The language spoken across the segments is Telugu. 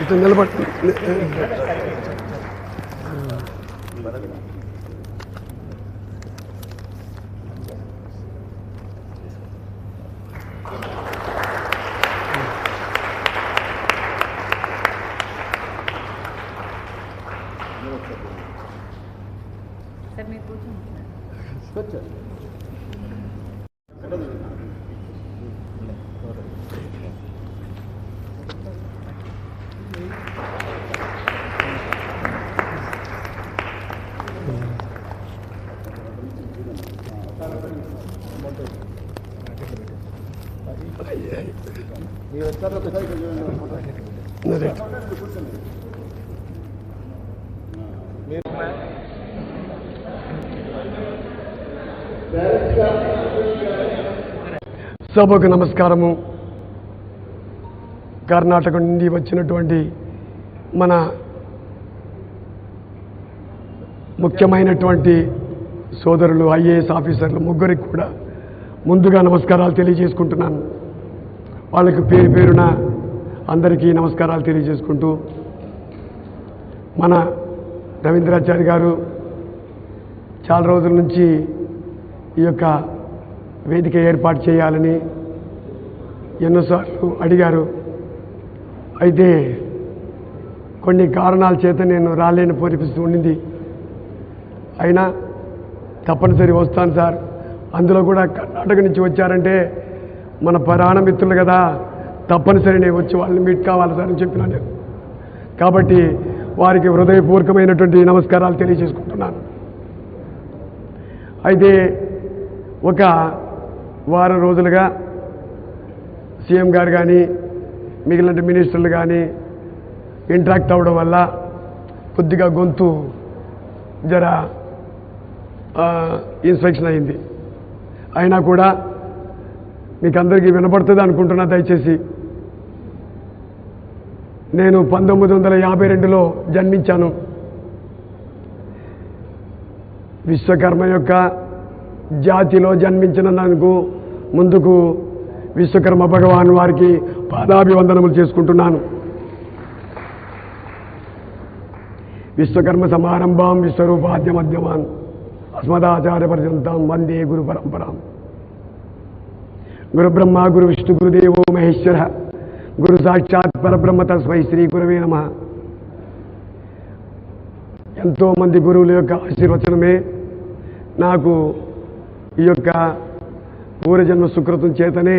ఇటు నిలబడి సభకు నమస్కారము. కర్ణాటక నుండి వచ్చినటువంటి మన ముఖ్యమైనటువంటి సోదరులు ఐఏఎస్ ఆఫీసర్లు ముగ్గురికి కూడా ముందుగా నమస్కారాలు తెలియజేసుకుంటున్నాను. వాళ్ళకి పేరు పేరున అందరికీ నమస్కారాలు తెలియజేసుకుంటూ మన రవీంద్రాచారి గారు చాలా రోజుల నుంచి ఈ యొక్క వేదిక ఏర్పాటు చేయాలని ఎన్నోసార్లు అడిగారు. అయితే కొన్ని కారణాల చేత నేను రాలేని పరిస్థితి ఉండింది. అయినా తప్పనిసరి వస్తాను సార్. అందులో కూడా కర్ణాటక నుంచి వచ్చారంటే మన ప్రాణమిత్రులు కదా తప్పనిసరి నేను వచ్చి వాళ్ళని మీట్ కావాలి సార్ అని చెప్పినా నేను. కాబట్టి వారికి హృదయపూర్వకమైనటువంటి నమస్కారాలు తెలియజేసుకుంటున్నాను. అయితే ఒక వారం రోజులుగా సీఎం గారు కానీ మిగిలిన మినిస్టర్లు కానీ ఇంటరాక్ట్ అవ్వడం వల్ల కొద్దిగా గొంతు జర ఇన్స్పెక్షన్ అయింది. అయినా కూడా మీకు అందరికీ వినపడుతుంది అనుకుంటున్నా దయచేసి. నేను పంతొమ్మిది వందల యాభై రెండులో జన్మించాను. విశ్వకర్మ యొక్క జాతిలో జన్మించినందుకు ముందుకు విశ్వకర్మ భగవాన్ వారికి పాదాభివందనములు చేసుకుంటున్నాను. విశ్వకర్మ సమారంభం విశ్వరూపాద్య మధ్యమాన్ అస్మదాచార్య పర్యంతం వందే గురు పరంపరాం. గురు బ్రహ్మ గురు విష్ణు గురుదేవో మహేశ్వర గురు సాక్షాత్ పరబ్రహ్మ తస్మై శ్రీ గురవే నమ ఎంతోమంది గురువుల యొక్క ఆశీర్వచనమే నాకు ఈ యొక్క పూర్వజన్మ సుకృతం చేతనే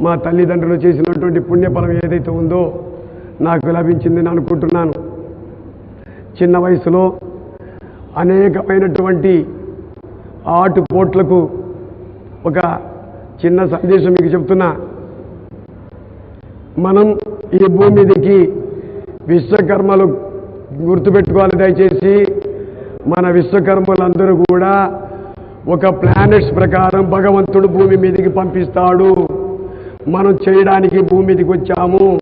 మా తల్లిదండ్రులు చేసినటువంటి పుణ్యఫలం ఏదైతే ఉందో నాకు లభించిందని అనుకుంటున్నాను. చిన్న వయసులో అనేకమైనటువంటి ఆటుపోట్లకు ఒక చిన్న సందేశం మీకు చెప్తున్నా. మనం ఈ భూమి మీదకి విశ్వకర్మలు గుర్తుపెట్టుకోవాలి దయచేసి. మన విశ్వకర్మలందరూ కూడా ఒక ప్లానెట్స్ ప్రకారం భగవంతుడు భూమి మీదకి పంపిస్తాడు. మనం చేయడానికి భూమి మీదకి వచ్చాము.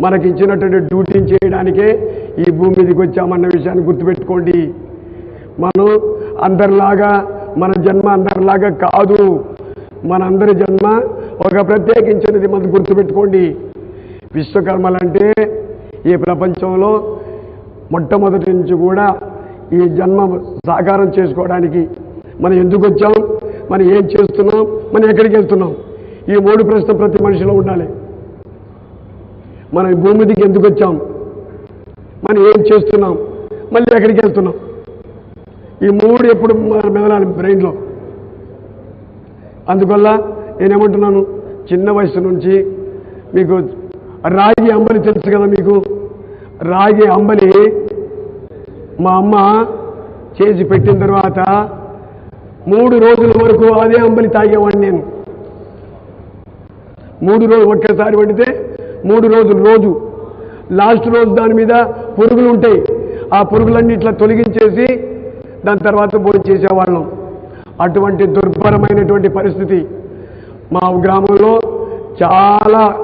మనకి ఇచ్చినటువంటి డ్యూటీని చేయడానికే ఈ భూమి మీదకి వచ్చామన్న విషయాన్ని గుర్తుపెట్టుకోండి. మనం అందరిలాగా మన జన్మ అందరిలాగా కాదు. మనందరి జన్మ ఒక ప్రత్యేకించినది మనం గుర్తుపెట్టుకోండి. విశ్వకర్మలంటే ఈ ప్రపంచంలో మొట్టమొదటి నుంచి కూడా ఈ జన్మ సాకారం చేసుకోవడానికి మనం ఎందుకు వచ్చాం? మనం ఏం చేస్తున్నాం? మనం ఎక్కడికి వెళ్తున్నాం? ఈ మూడు ప్రశ్న ప్రతి మనిషిలో ఉండాలి. మనం భూమి దిగి ఎందుకు వచ్చాం? మనం ఏం చేస్తున్నాం? మళ్ళీ ఎక్కడికి వెళ్తున్నాం? ఈ మూడు ఎప్పుడు మన మెదలాలి బ్రెయిన్లో అందువల్ల నేనేమంటున్నాను చిన్న వయసు నుంచి మీకు రాగి అంబలి తెలుసు కదా మీకు? రాగి అంబలి మా అమ్మ చేసి పెట్టిన తర్వాత మూడు రోజుల వరకు అదే అంబలి తాగేవాడిని నేను. మూడు రోజులు ఒకేసారి పడితే మూడు రోజులు రోజు. లాస్ట్ రోజు దాని మీద పురుగులు ఉంటాయి. ఆ పురుగులన్నీ ఇట్లా తొలగించేసి దాని తర్వాత భోజనం చేసేవాళ్ళం. అటువంటి దుర్భరమైనటువంటి పరిస్థితి. మా గ్రామంలో చాలా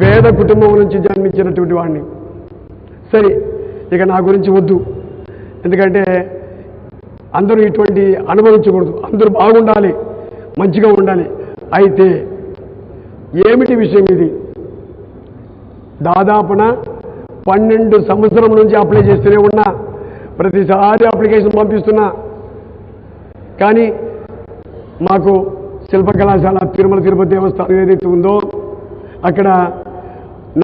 పేద కుటుంబం నుంచి జన్మించినటువంటి వాడిని. సరే ఇక నా గురించి వద్దు. ఎందుకంటే అందరూ ఇటువంటి అనుభవించకూడదు. అందరూ బాగుండాలి మంచిగా ఉండాలి. అయితే ఏమిటి విషయం ఇది? దాదాపున పన్నెండు సంవత్సరం నుంచి అప్లై చేస్తూనే ఉన్నా. ప్రతిసారి అప్లికేషన్ పంపిస్తున్నా. కానీ మాకు శిల్ప కళాశాల తిరుమల తిరుపతి దేవస్థానం ఏదైతే ఉందో అక్కడ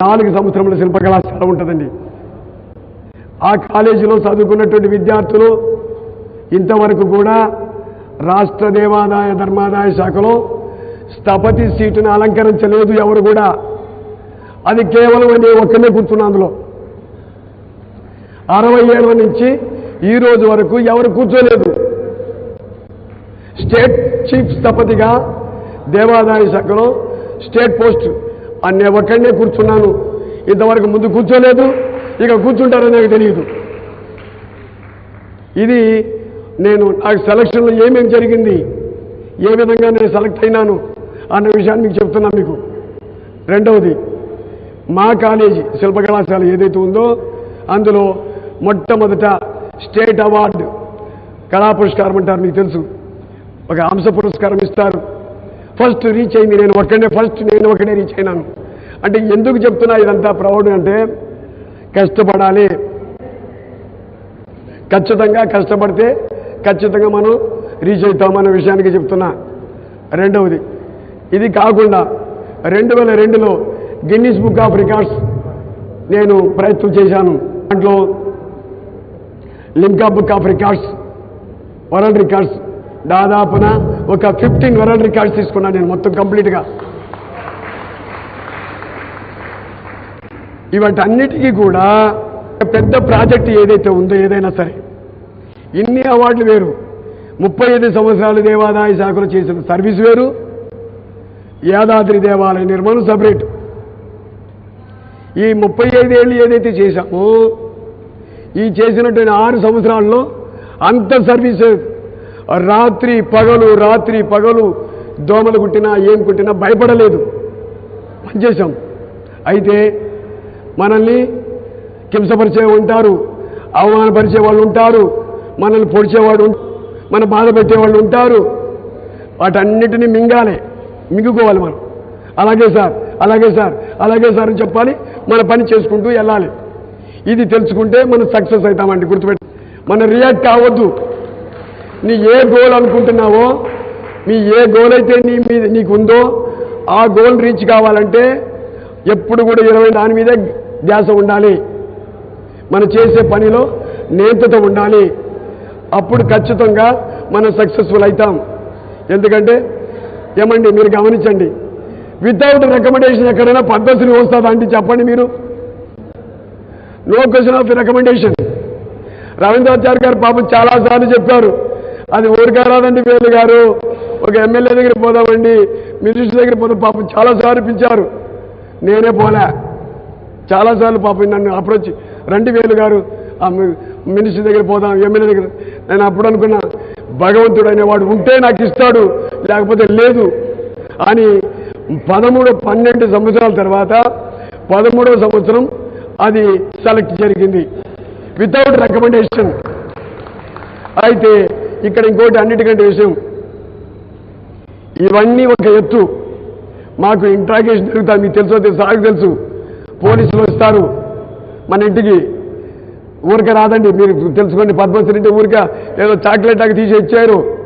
నాలుగు సంవత్సరముల శిల్ప కళాశాల ఉంటుందండి. ఆ కాలేజీలో చదువుకున్నటువంటి విద్యార్థులు ఇంతవరకు కూడా రాష్ట్ర దేవాదాయ ధర్మాదాయ శాఖలో స్థపతి సీటును అలంకరించలేదు ఎవరు కూడా. అది కేవలం అని ఒక్కనే కూర్చున్నా అందులో. అరవై ఏళ్ళ నుంచి ఈ రోజు వరకు ఎవరు కూర్చోలేదు. స్టేట్ చీఫ్ స్థపతిగా దేవాదాయ శాఖలో స్టేట్ పోస్ట్ అనే ఒక్కడనే కూర్చున్నాను. ఇంతవరకు ముందు కూర్చోలేదు. ఇక కూర్చుంటారని నాకు తెలియదు. ఇది నేను నాకు సెలక్షన్లో ఏమేమి జరిగింది ఏ విధంగా నేను సెలెక్ట్ అయినాను అన్న విషయాన్ని మీకు చెప్తున్నాను మీకు. రెండవది మా కాలేజీ శిల్ప కళాశాల ఏదైతే ఉందో అందులో మొట్టమొదట స్టేట్ అవార్డు కళా పురస్కారం అంటారు మీకు తెలుసు. ఒక అంశ పురస్కారం ఇస్తారు. ఫస్ట్ రీచ్ అయింది. నేను ఒకడే ఫస్ట్ నేను ఒకడే రీచ్ అయినాను. అంటే ఎందుకు చెప్తున్నా ఇదంతా ప్రౌడ్ అంటే కష్టపడాలి. ఖచ్చితంగా కష్టపడితే ఖచ్చితంగా మనం రీచ్ అవుతామన్న విషయానికి చెప్తున్నా. రెండవది ఇది కాకుండా రెండు వేల రెండులో గిన్నీస్ బుక్ ఆఫ్ రికార్డ్స్ నేను ప్రయత్నం చేశాను. దాంట్లో Limca book of records world records దాదాపున ఒక ఫిఫ్టీన్ వరల్డ్ రికార్డ్స్ తీసుకున్నాను నేను మొత్తం కంప్లీట్గా. ఇవాటన్నిటికీ కూడా పెద్ద ప్రాజెక్ట్ ఏదైతే ఉందో ఏదైనా సరే ఇన్ని అవార్డులు వేరు. ముప్పై ఐదు సంవత్సరాలు దేవాదాయ శాఖలో చేసిన సర్వీస్ వేరు. యాదాద్రి దేవాలయ నిర్మాణం సపరేట్. ఈ ముప్పై ఐదేళ్ళు ఏదైతే చేశామో ఈ చేసినటువంటి ఆరు సంవత్సరాల్లో అంత సర్వీస్ రాత్రి పగలు రాత్రి పగలు దోమలు కుట్టినా ఏం కుట్టినా భయపడలేదు. పనిచేశాం అయితే మనల్ని హింసపరిచే ఉంటారు అవమానపరిచే వాళ్ళు ఉంటారు మనల్ని పొడిచేవాడు మన బాధ పెట్టేవాళ్ళు ఉంటారు. వాటన్నిటిని మింగాలి మింగుకోవాలి మనం. అలాగే సార్ అలాగే సార్ అలాగే సార్ అని చెప్పాలి మన పని చేసుకుంటూ వెళ్ళాలి. ఇది తెలుసుకుంటే మనం సక్సెస్ అవుతామండి గుర్తుపెట్టి మనం రియాక్ట్ కావద్దు నీ ఏ గోల్ అనుకుంటున్నావో మీ ఏ గోల్ అయితే నీ మీద నీకు ఉందో ఆ గోల్ రీచ్ కావాలంటే ఎప్పుడు కూడా ఇరవై దాని మీదే ధ్యాస ఉండాలి. మనం చేసే పనిలో నేతత ఉండాలి. అప్పుడు ఖచ్చితంగా మనం సక్సెస్ఫుల్ అవుతాం. ఎందుకంటే ఏమండి మీరు గమనించండి. వితౌట్ రికమెండేషన్ ఎక్కడైనా పద్ధతిని వస్తుందా అంటే చెప్పండి మీరు. No question of recommendation Ravindracharya గారు పాపం చాలాసార్లు చెప్పారు. అది ఊరికే రాదండి వేలు గారు. ఒక ఎమ్మెల్యే దగ్గర పోదామండి. మినిస్టర్ దగ్గర పోదాం. పాపం చాలాసార్లు పిలిచారు. నేనే పోలే. చాలాసార్లు పాపం నన్ను అప్రోచ్ రండి వేలు గారు. మినిస్టర్ దగ్గర పోదాం ఎమ్మెల్యే దగ్గర. నేను అప్పుడు అనుకున్నా భగవంతుడు అనేవాడు ఉంటే నాకు ఇస్తాడు లేకపోతే లేదు. అని పదమూడు పన్నెండు సంవత్సరాల తర్వాత పదమూడవ సంవత్సరం అది సెలెక్ట్ జరిగింది. వితౌట్ రికమెండేషన్ అయితే ఇక్కడ ఇంకోటి అన్నిటికంటే విషయం. ఇవన్నీ ఒక ఎత్తు. మాకు ఇంట్రాగేషన్ జరుగుతుంది మీకు తెలుసో తెలుసు నాకు తెలుసు. పోలీసులు వస్తారు. మన ఇంటికి. ఊరిక రాదండి మీరు తెలుసుకోండి పద్మశ్రీ ఇంటి ఊరిక ఏదో చాక్లెట్ అవి తీసి ఇచ్చారు.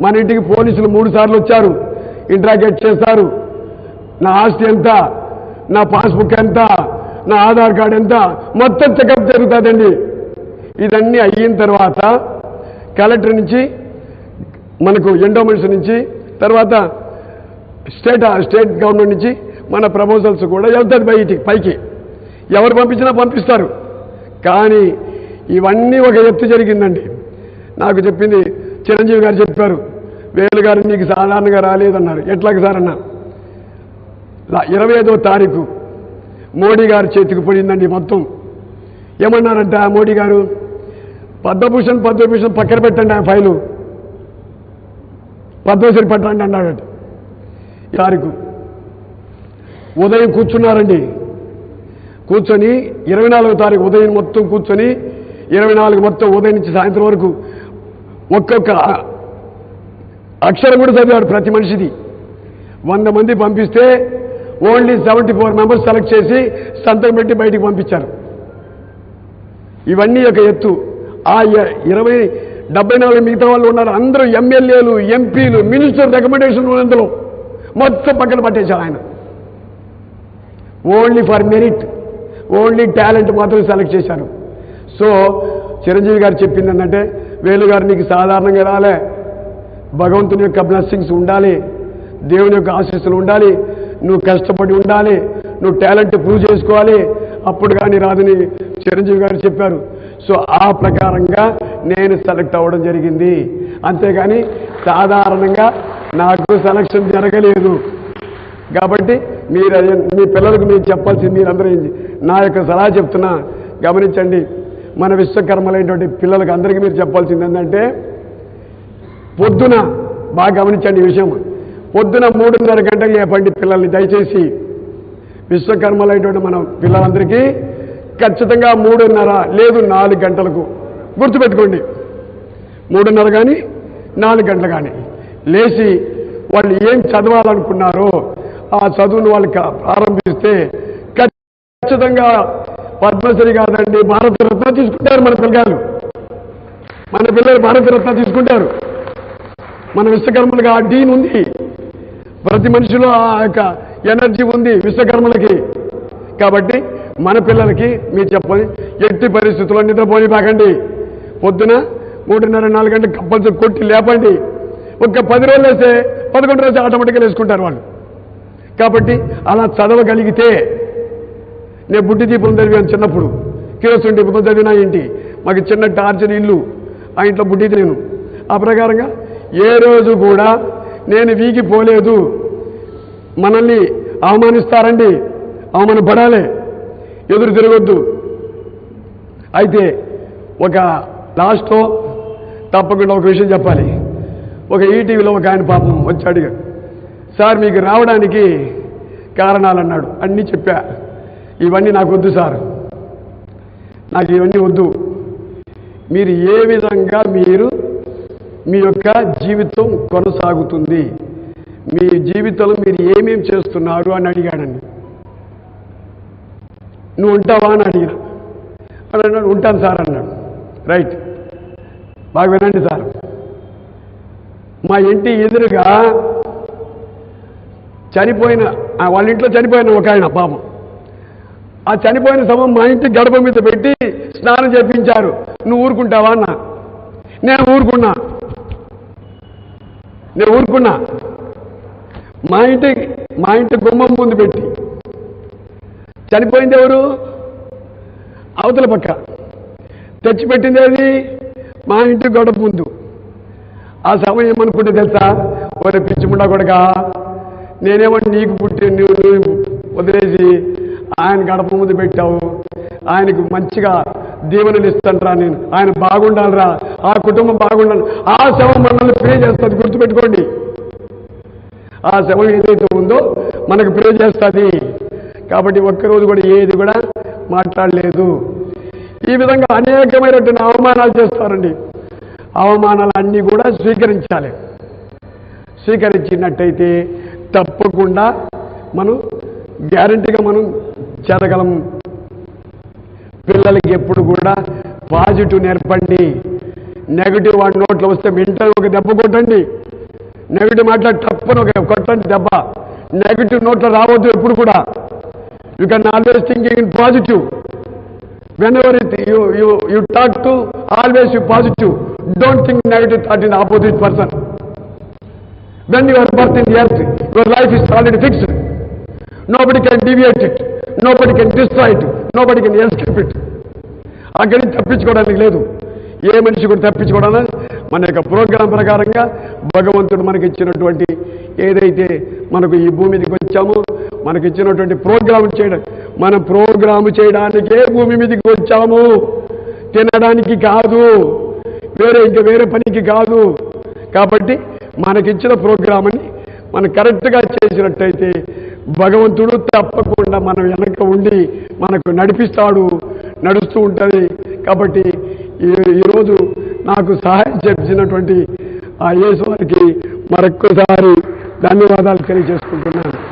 మన ఇంటికి పోలీసులు మూడు సార్లు వచ్చారు. ఇంట్రాగేట్ చేస్తారు. నా ఆస్తి ఎంత? నా పాస్బుక్ ఎంత? నా ఆధార్ కార్డు ఎంత? మొత్తం చెకప్ జరుగుతుందండి. ఇదన్నీ అయిన తర్వాత కలెక్టర్ నుంచి మనకు ఎండోమెంట్స్ నుంచి తర్వాత స్టేట్ స్టేట్ గవర్నమెంట్ నుంచి మన ప్రపోజల్స్ కూడా వెళ్తుంది బయటికి పైకి. ఎవరు పంపించినా పంపిస్తారు. కానీ ఇవన్నీ ఒక ఎత్తు జరిగిందండి. నాకు చెప్పింది చిరంజీవి గారు చెప్పారు. వేలు గారు నీకు సాధారణంగా రాలేదన్నారు. ఎట్లాగ సార్ అన్న? ఇరవై ఐదో తారీఖు మోడీ గారు చేతికి పడిందండి మొత్తం. ఏమన్నారంట మోడీ గారు? పద్మభూషణ్ పద్మభూషణ్ పక్కన పెట్టండి ఆ ఫైలు. పద్మశ్రీ పెట్టండి అన్నాడట. తారీఖు ఉదయం కూర్చున్నారండి. కూర్చొని ఇరవై నాలుగో తారీఖు ఉదయం మొత్తం కూర్చొని ఇరవై నాలుగు మొత్తం ఉదయం నుంచి సాయంత్రం వరకు ఒక్కొక్క అక్షరం కూడా చదివాడు ప్రతి మనిషిది. వంద మంది పంపిస్తే only seventy four members select చేసి సంతకం పెట్టి బయటికి పంపించారు. ఇవన్నీ ఒక ఎత్తు. ఆ ఇ- ఇరవై డెబ్బై నాలుగు మిగతా వాళ్ళు ఉన్నారు. అందరూ ఎమ్మెల్యేలు ఎంపీలు మినిస్టర్ రికమెండేషన్ ఉన్నందులో మొత్తం పక్కన పట్టేశారు ఆయన. Only for merit only talent మాత్రం సెలెక్ట్ చేశారు. సో చిరంజీవి గారు చెప్పింది ఏంటంటే వేలు గారు నీకు సాధారణంగా రాలే. భగవంతుని యొక్క బ్లెస్సింగ్స్ ఉండాలి. దేవుని యొక్క ఆశీస్సులు ఉండాలి. నువ్వు కష్టపడి ఉండాలి. నువ్వు టాలెంట్ ప్రూవ్ చేసుకోవాలి. అప్పుడు కానీ రాదని చిరంజీవి గారు చెప్పారు. సో ఆ ప్రకారంగా నేను సెలెక్ట్ అవ్వడం జరిగింది. అంతేగాని సాధారణంగా నాకు సెలక్షన్ జరగలేదు. కాబట్టి మీరు మీ పిల్లలకు మీరు చెప్పాల్సింది మీరందరూ నా యొక్క సలహా చెప్తున్నా. గమనించండి మన విశ్వకర్మలైనటువంటి పిల్లలకు అందరికీ మీరు చెప్పాల్సింది ఏంటంటే పొద్దున బాగా గమనించండి ఈ విషయం. పొద్దున మూడున్నర గంటలు లేపండి పిల్లల్ని దయచేసి విశ్వకర్మలైనటువంటి మన పిల్లలందరికీ ఖచ్చితంగా మూడున్నర లేదు నాలుగు గంటలకు. గుర్తుపెట్టుకోండి. మూడున్నర కానీ నాలుగు గంటలు కానీ లేచి వాళ్ళు ఏం చదవాలనుకున్నారో ఆ చదువును వాళ్ళు ప్రారంభిస్తే ఖచ్చితంగా పద్మశ్రీ కాదండి భారతరత్న తీసుకుంటారు మన పిల్లలు. మన పిల్లలు భారతరత్న తీసుకుంటారు. మన విశ్వకర్మలకు ఆ డీన్ ఉంది. ప్రతి మనిషిలో ఆ యొక్క ఎనర్జీ ఉంది విశ్వకర్మలకి. కాబట్టి మన పిల్లలకి మీరు చెప్పండి ఎట్టి పరిస్థితుల్లో నిద్రపోనిపాకండి పొద్దున మూడున్నర నాలుగు గంటలు కంపల్సరీ కొట్టి లేపండి. ఒక పది రోజులు వేస్తే పదకొండు రోజు ఆటోమేటిక్గా వేసుకుంటారు వాళ్ళు. కాబట్టి అలా చదవగలిగితే నేను బుడ్డి దీపం చదివాను చిన్నప్పుడు. కిరోసిన్ దీపం చదివినా ఇంటి మాకు చిన్న టార్చర్ ఇల్లు. ఆ ఇంట్లో బుడ్డి నేను. ఆ ప్రకారంగా ఏ రోజు కూడా నేను వీగిపోలేదు. మనల్ని అవమానిస్తారండి. అవమానపడాలి. ఎదురు తిరగొద్దు. అయితే ఒక లాస్ట్లో తప్పకుండా ఒక విషయం చెప్పాలి. ఒక ఈటీవీలో ఒక ఆయన పాపం వచ్చాడు సార్ మీకు రావడానికి కారణాలు అన్నాడు అన్నీ చెప్పా. ఇవన్నీ నాకు వద్దు సార్. నాకు ఇవన్నీ వద్దు. మీరు ఏ విధంగా మీరు మీ యొక్క జీవితం కొనసాగుతుంది మీ జీవితంలో మీరు ఏమేం చేస్తున్నారు అని అడిగాడండి. నువ్వు ఉంటావా? అని అడిగిన అని అన్నాడు ఉంటాను సార్ అన్నాడు. రైట్ బాగా వినండి సార్. మా ఇంటి ఎదురుగా చనిపోయిన వాళ్ళ ఇంట్లో చనిపోయిన ఒక ఆయన పాపం. ఆ చనిపోయిన శవం మా ఇంటి గడప మీద పెట్టి స్నానం చేపించారు. నువ్వు ఊరుకుంటావా? అన్న. నేను ఊరుకున్నా. నేను ఊరుకున్నా. మా ఇంటి మా ఇంటి గుమ్మం ముందు పెట్టి చనిపోయింది ఎవరు? అవతల పక్క. తెచ్చిపెట్టింది అది మా ఇంటి గడప ముందు. ఆ సమయం ఏమనుకుంటే తెలుసా? ఒరే పిచ్చిముండా కొడక నేనేమో నీకు పుట్టి నువ్వు నువ్వు వదిలేసి ఆయన గడప ముందు పెట్టావు. ఆయనకు మంచిగా దీవెనలు ఇస్తానరా నేను. ఆయన బాగుండాలిరా. ఆ కుటుంబం బాగుండాలి. ఆ శవం మనల్ని ప్రే చేస్తుంది. గుర్తుపెట్టుకోండి. ఆ శవం ఏదైతే ఉందో మనకు ప్రే చేస్తుంది. కాబట్టి ఒక్కరోజు కూడా ఏది కూడా మాట్లాడలేదు. ఈ విధంగా అనేకమైనటువంటి అవమానాలు చేస్తారండి. అవమానాలు అన్నీ కూడా స్వీకరించాలి. స్వీకరించినట్టయితే తప్పకుండా మనం గ్యారంటీగా మనం చేరగలం. పిల్లలకి ఎప్పుడు కూడా పాజిటివ్ నేర్పండి. నెగిటివ్ వాడి నోట్లో వస్తే వెంటనే ఒక దెబ్బ కొట్టండి. నెగిటివ్ మాట్లాడి తప్పని ఒక కొట్టండి దెబ్బ. నెగిటివ్ నోట్లో రావద్దు ఎప్పుడు కూడా. You can always thinking in positive whenever it you you you talk to always you positive don't think negative thought in opposite person when you are birth in the earth, your life is already fixed. Nobody can deviate it. Nobody can destroy it. Nobody can escape it అక్కడి నుంచి తప్పించుకోవడానికి లేదు ఏ మనిషి కూడా తప్పించుకోవడానికి మన యొక్క ప్రోగ్రాం ప్రకారంగా భగవంతుడు మనకి ఇచ్చినటువంటి ఏదైతే మనకు ఈ భూమి మీదకి వచ్చామో మనకి ఇచ్చినటువంటి ప్రోగ్రాం చేయడం. మనం ప్రోగ్రాము చేయడానికే భూమి మీదకి వచ్చాము. తినడానికి కాదు. వేరే ఇంకా వేరే పనికి కాదు. కాబట్టి మనకిచ్చిన ప్రోగ్రామ్ని మనం కరెక్ట్గా చేసినట్టయితే భగవంతుడు తప్పకుండా మనం వెనక ఉండి మనకు నడిపిస్తాడు. నడుస్తూ ఉంటుంది. కాబట్టి ఈరోజు నాకు సహాయం చేసినటువంటి ఆ యేసు వారికి మరొక్కసారి ధన్యవాదాలు తెలియజేసుకుంటున్నాను.